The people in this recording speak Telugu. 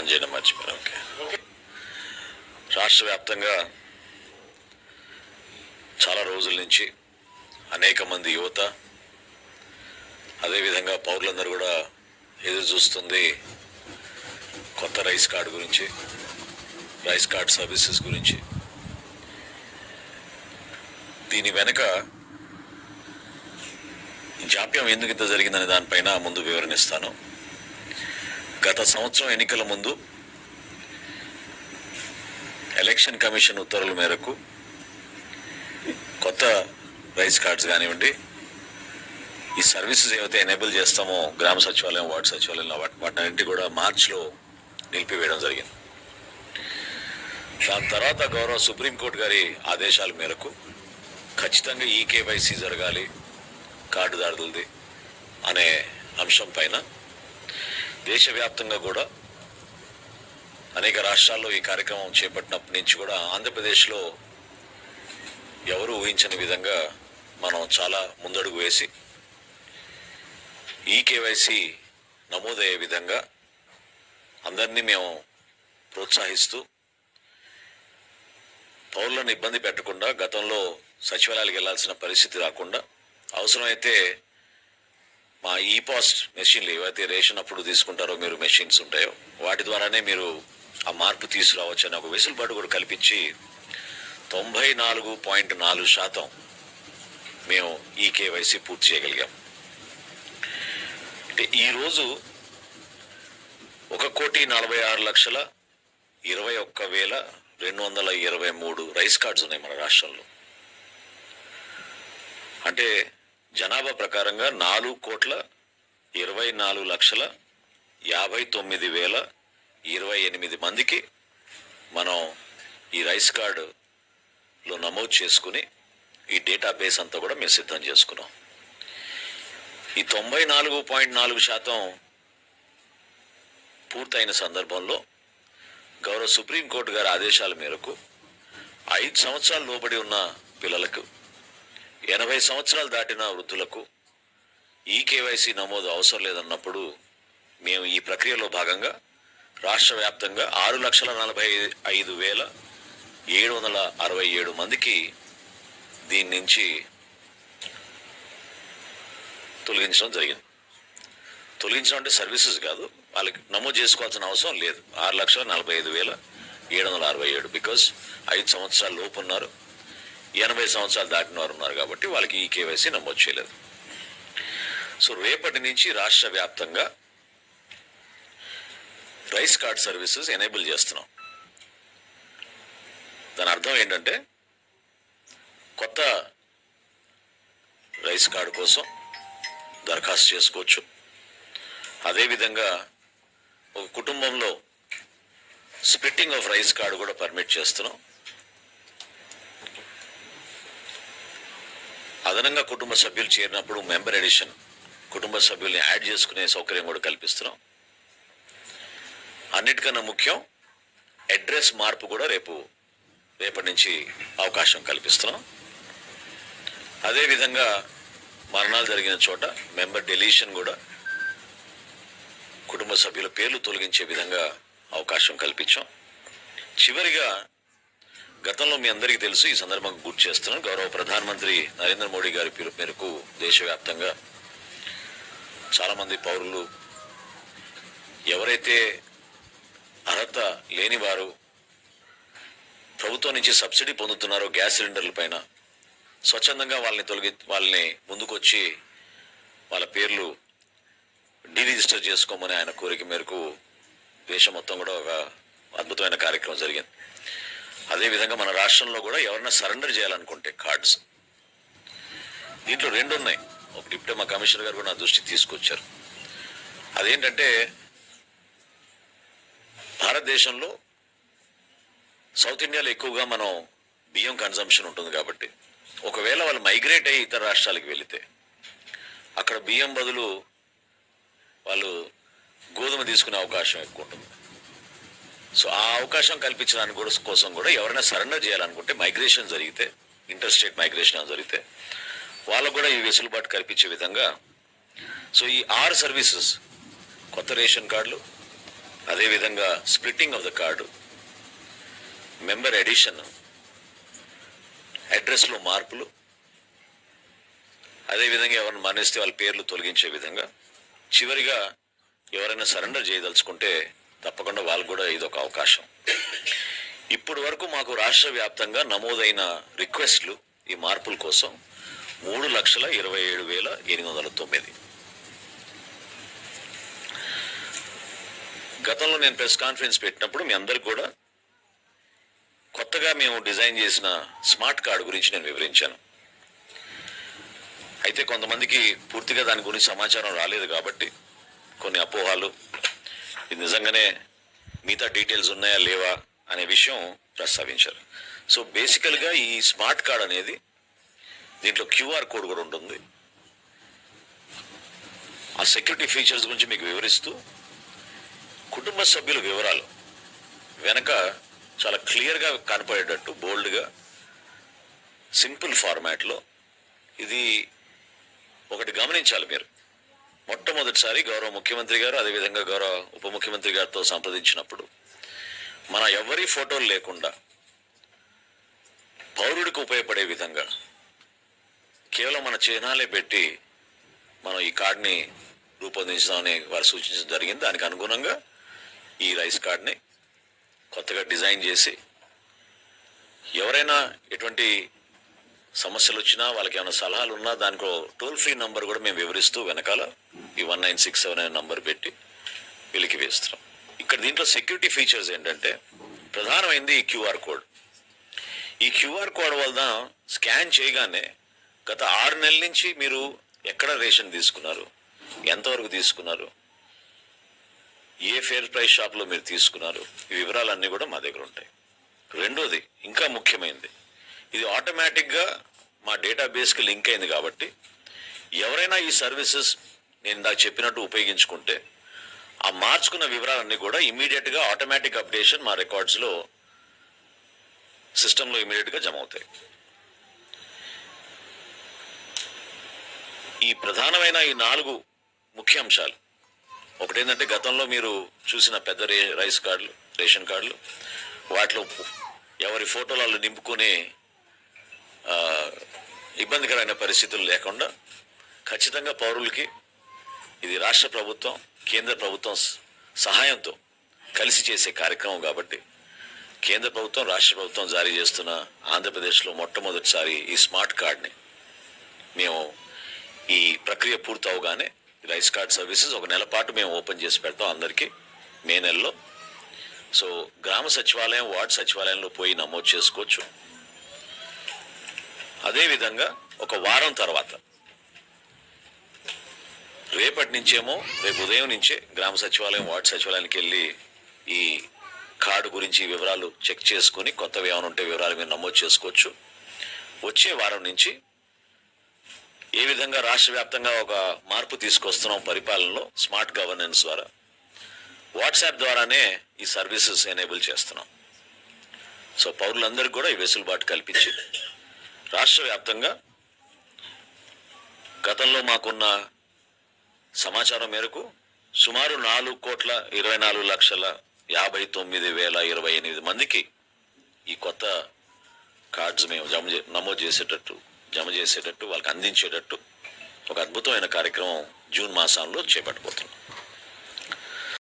ఆన్ చేయడం మర్చిపోయాను. ఓకే. రాష్ట్ర వ్యాప్తంగా చాలా రోజుల నుంచి అనేక మంది యువత అదేవిధంగా పౌరులందరూ కూడా ఎదురు చూస్తుంది కొత్త రైస్ కార్డు గురించి రైస్ కార్డ్ సర్వీసెస్ గురించి. దీని వెనక జాప్యం ఎందుకు ఇంత జరిగిందనే దానిపైన ముందు వివరణిస్తాను గత సంవత్సరం ఎన్నికల ముందు ఎలక్షన్ కమిషన్ ఉత్తర్వుల మేరకు కొత్త రైస్ కార్డ్స్ కానివ్వండి ఈ సర్వీసెస్ ఏవైతే ఎనేబుల్ చేస్తామో గ్రామ సచివాలయం వార్డు సచివాలయంలో వాటి వాటన్నింటి కూడా మార్చిలో నిలిపివేయడం జరిగింది. దాని తర్వాత గౌరవ సుప్రీంకోర్టు గారి ఆదేశాల మేరకు ఖచ్చితంగా ఈ కేవైసీ జరగాలి కార్డుదారులది అనే అంశం పైన దేశవ్యాప్తంగా కూడా అనేక రాష్ట్రాల్లో ఈ కార్యక్రమం చేపట్టినప్పటి నుంచి కూడా ఆంధ్రప్రదేశ్లో ఎవరు ఊహించని విధంగా మనం చాలా ముందడుగు వేసి ఈ కేవైసీ నమోదయ్యే విధంగా అందరినీ మేము ప్రోత్సహిస్తూ పౌరులను ఇబ్బంది పెట్టకుండా గతంలో సచివాలయాలకు వెళ్ళాల్సిన పరిస్థితి రాకుండా అవసరమైతే మా ఈ పాస్ట్ మెషిన్లు ఏవైతే రేషన్ అప్పుడు తీసుకుంటారో మీరు మెషిన్స్ ఉంటాయో వాటి ద్వారానే మీరు ఆ మార్పు తీసుకురావచ్చు అని ఒక వెసులుబాటు కూడా కల్పించి తొంభై నాలుగు పాయింట్ నాలుగు శాతం మేము ఈ కేవైసీ పూర్తి చేయగలిగాం. అంటే ఈరోజు ఒక కోటి నలభై ఆరు లక్షల ఇరవై ఒక్క వేల రెండు వందల ఇరవై మూడు రైస్ కార్డ్స్ ఉన్నాయి మన రాష్ట్రంలో. అంటే జనాభా ప్రకారంగా నాలుగు కోట్ల ఇరవై నాలుగు లక్షల యాభై తొమ్మిది వేల ఇరవై ఎనిమిది మందికి మనం ఈ రైస్ కార్డులో నమోదు చేసుకుని ఈ డేటాబేస్ అంతా కూడా మేము సిద్ధం చేసుకున్నాం. ఈ తొంభై నాలుగు పాయింట్ నాలుగు శాతం పూర్తయిన సందర్భంలో గౌరవ సుప్రీంకోర్టు గారి ఆదేశాల మేరకు ఐదు సంవత్సరాలు లోబడి ఉన్న పిల్లలకు ఎనభై సంవత్సరాలు దాటిన వృద్ధులకు ఈ కేవైసీ నమోదు అవసరం లేదన్నప్పుడు మేము ఈ ప్రక్రియలో భాగంగా రాష్ట్ర వ్యాప్తంగా ఆరు లక్షల నలభై ఐదు వేల ఏడు వందల అరవై ఏడు మందికి దీని నుంచి తొలగించడం జరిగింది. తొలగించడం అంటే సర్వీసెస్ కాదు వాళ్ళకి నమోదు చేసుకోవాల్సిన అవసరం లేదు. ఆరు లక్షల నలభై ఐదు వేల ఏడు వందల అరవై ఏడు బికాస్ ఐదు సంవత్సరాల లోపు ఉన్నారు. ఎనభై సంవత్సరాలు దాటిన వారు ఉన్నారు కాబట్టి వాళ్ళకి ఈ కేవైసీ నమోదు చేయలేదు. సో రేపటి నుంచి రాష్ట్ర వ్యాప్తంగా రైస్ కార్డ్ సర్వీసెస్ ఎనేబుల్ చేస్తున్నాం. దాని అర్థం ఏంటంటే కొత్త రైస్ కార్డు కోసం దరఖాస్తు చేసుకోవచ్చు. అదేవిధంగా ఒక కుటుంబంలో స్ప్లిట్టింగ్ ఆఫ్ రైస్ కార్డు కూడా పర్మిట్ చేస్తున్నాం. అదనంగా కుటుంబ సభ్యులు చేరినప్పుడు మెంబర్ ఎడిషన్ కుటుంబ సభ్యుల్ని యాడ్ చేసుకునే సౌకర్యం కూడా కల్పిస్తున్నాం. అన్నిటికన్నా ముఖ్యం అడ్రస్ మార్పు కూడా రేపు రేపటి నుంచి అవకాశం కల్పిస్తున్నాం. అదేవిధంగా మరణాలు జరిగిన చోట మెంబర్ డెలీషన్ కూడా కుటుంబ సభ్యుల పేర్లు తొలగించే విధంగా అవకాశం కల్పించాం. చివరిగా గతంలో మీ అందరికీ తెలుసు ఈ సందర్భంగా గుర్తు చేస్తున్నాను. గౌరవ ప్రధానమంత్రి నరేంద్ర మోడీ గారి పిలుపు మేరకు దేశవ్యాప్తంగా చాలామంది పౌరులు ఎవరైతే అర్హత లేని వారు ప్రభుత్వం నుంచి సబ్సిడీ పొందుతున్నారో గ్యాస్ సిలిండర్ల పైన స్వచ్ఛందంగా వాళ్ళని తొలగి వాళ్ళని ముందుకొచ్చి వాళ్ళ పేర్లు డీరిజిస్టర్ చేసుకోమని ఆయన కోరిక మేరకు దేశం మొత్తం కూడా ఒక అద్భుతమైన కార్యక్రమం జరిగింది. అదేవిధంగా మన రాష్ట్రంలో కూడా ఎవరైనా సరెండర్ చేయాలనుకుంటే కార్డ్స్. దీంట్లో రెండు ఉన్నాయి. ఒకటి ఇప్పుడే మా కమిషనర్ గారు కూడా నా దృష్టి తీసుకొచ్చారు. అదేంటంటే భారతదేశంలో సౌత్ ఇండియాలో ఎక్కువగా మనం బియ్యం కన్సంప్షన్ ఉంటుంది కాబట్టి ఒకవేళ వాళ్ళు మైగ్రేట్ అయ్యి ఇతర రాష్ట్రాలకు వెళితే అక్కడ బియ్యం బదులు వాళ్ళు గోధుమ తీసుకునే అవకాశం ఎక్కువ ఉంటుంది. సో ఆ అవకాశం కల్పించడానికి కూడా కోసం కూడా ఎవరైనా సరెండర్ చేయాలనుకుంటే మైగ్రేషన్ జరిగితే ఇంటర్ స్టేట్ మైగ్రేషన్ జరిగితే వాళ్ళకు కూడా ఈ వెసులుబాటు కల్పించే విధంగా సో ఈ ఆర్ సర్వీసెస్ కొత్త రేషన్ కార్డులు అదేవిధంగా splitting of the card member addition అడ్రస్లో మార్పులు అదేవిధంగా ఎవరిని మరణిస్తే వాళ్ళ పేర్లు తొలగించే విధంగా చివరిగా ఎవరైనా సరెండర్ చేయదలుచుకుంటే తప్పకుండా వాళ్ళు కూడా ఇదొక అవకాశం. ఇప్పటి వరకు మాకు రాష్ట్ర వ్యాప్తంగా నమోదైన రిక్వెస్ట్లు ఈ మార్పుల కోసం మూడు లక్షల ఇరవై ఏడు వేల ఎనిమిది వందల తొమ్మిది. గతంలో నేను ప్రెస్ కాన్ఫరెన్స్ పెట్టినప్పుడు మీ అందరికి కూడా కొత్తగా మేము డిజైన్ చేసిన స్మార్ట్ కార్డు గురించి నేను వివరించాను. అయితే కొంతమందికి పూర్తిగా దాని గురించి సమాచారం రాలేదు కాబట్టి కొన్ని అపోహాలు ఇది నిజంగానే మిగతా డీటెయిల్స్ ఉన్నాయా లేవా అనే విషయం ప్రస్తావించారు. సో బేసికల్గా ఈ స్మార్ట్ కార్డ్ అనేది దీంట్లో క్యూఆర్ కోడ్ కూడా ఉంటుంది. ఆ సెక్యూరిటీ ఫీచర్స్ గురించి మీకు వివరిస్తూ కుటుంబ సభ్యుల వివరాలు వెనక చాలా క్లియర్గా కనపడేటట్టు బోల్డ్గా సింపుల్ ఫార్మాట్లో ఇది ఒకటి గమనించాలి మీరు. మొట్టమొదటిసారి గౌరవ ముఖ్యమంత్రి గారు అదేవిధంగా గౌరవ ఉప ముఖ్యమంత్రి గారితో సంప్రదించినప్పుడు మన ఎవరి ఫోటోలు లేకుండా పౌరుడికి ఉపయోగపడే విధంగా కేవలం మన చిహ్నాలే పెట్టి మనం ఈ కార్డ్ని రూపొందించడామని వారు సూచించడం జరిగింది. దానికి అనుగుణంగా ఈ రైస్ కార్డ్ని కొత్తగా డిజైన్ చేసి ఎవరైనా ఎటువంటి సమస్యలు వచ్చినా వాళ్ళకి ఏమైనా సలహాలు ఉన్నా దానికో టోల్ ఫ్రీ నంబర్ కూడా మేము వివరిస్తూ వెనకాల ఈ వన్ నైన్ సిక్స్ సెవెన్ అనే నంబర్ పెట్టి వెలికి వేస్తున్నాం. ఇక్కడ దీంట్లో సెక్యూరిటీ ఫీచర్స్ ఏంటంటే ప్రధానమైంది ఈ క్యూఆర్ కోడ్. ఈ క్యూఆర్ కోడ్ వలన స్కాన్ చేయగానే గత ఆరు నెలల నుంచి మీరు ఎక్కడ రేషన్ తీసుకున్నారు ఎంతవరకు తీసుకున్నారు ఏ ఫేర్ ప్రైస్ షాప్లో మీరు తీసుకున్నారు ఈ వివరాలన్నీ కూడా మా దగ్గర ఉంటాయి. రెండోది ఇంకా ముఖ్యమైనది ఇది ఆటోమేటిక్గా మా డేటాబేస్కి లింక్ అయింది కాబట్టి ఎవరైనా ఈ సర్వీసెస్ నేను ఇందాక చెప్పినట్టు ఉపయోగించుకుంటే ఆ మార్చుకున్న వివరాలన్నీ కూడా ఇమీడియట్గా ఆటోమేటిక్ అప్డేషన్ మా రికార్డ్స్లో సిస్టంలో ఇమీడియట్గా జమ అవుతాయి. ఈ ప్రధానమైన ఈ నాలుగు ముఖ్య అంశాలు ఒకటేంటంటే గతంలో మీరు చూసిన పెద్ద రే రైస్ కార్డులు రేషన్ కార్డులు వాటిలో ఎవరి ఫోటోలు నింపుకునే ఇబ్బందికరమైన పరిస్థితులు లేకుండా ఖచ్చితంగా పౌరులకి ఇది రాష్ట్ర ప్రభుత్వం కేంద్ర ప్రభుత్వం సహాయంతో కలిసి చేసే కార్యక్రమం కాబట్టి కేంద్ర ప్రభుత్వం రాష్ట్ర ప్రభుత్వం జారీ చేస్తున్న ఆంధ్రప్రదేశ్లో మొట్టమొదటిసారి ఈ స్మార్ట్ కార్డ్ని మేము ఈ ప్రక్రియ పూర్తవగానే రైస్ కార్డ్ సర్వీసెస్ ఒక నెల పాటు మేము ఓపెన్ చేసి పెడతాం అందరికీ మే నెలలో. సో గ్రామ సచివాలయం వార్డ్ సచివాలయంలో పోయి నమోదు చేసుకోవచ్చు. అదేవిధంగా ఒక వారం తర్వాత. రేపటి నుంచేమో రేపు ఉదయం నుంచే గ్రామ సచివాలయం వార్డు సచివాలయానికి వెళ్ళి ఈ కార్డు గురించి వివరాలు చెక్ చేసుకుని కొత్తవి ఏమైనా ఉంటే వివరాలు మీరు నమోదు చేసుకోవచ్చు. వచ్చే వారం నుంచి ఏ విధంగా రాష్ట్ర వ్యాప్తంగా ఒక మార్పు తీసుకొస్తున్నాం పరిపాలనలో స్మార్ట్ గవర్నెన్స్ ద్వారా. వాట్సాప్ ద్వారానే ఈ సర్వీసెస్ ఎనేబుల్ చేస్తున్నాం. సో పౌరులందరికీ కూడా ఈ వెసులుబాటు కల్పించి రాష్ట్ర వ్యాప్తంగా గతంలో మాకున్న సమాచారం మేరకు సుమారు నాలుగు కోట్ల ఇరవై నాలుగు లక్షల యాభై తొమ్మిది వేల ఇరవై ఎనిమిది మందికి ఈ కొత్త కార్డ్స్ మేము జమ చే- నమోదు చేసేటట్టు జమ చేసేటట్టు వాళ్ళకి అందించేటట్టు ఒక అద్భుతమైన కార్యక్రమం జూన్ మాసంలో చేపట్టబోతున్నాం.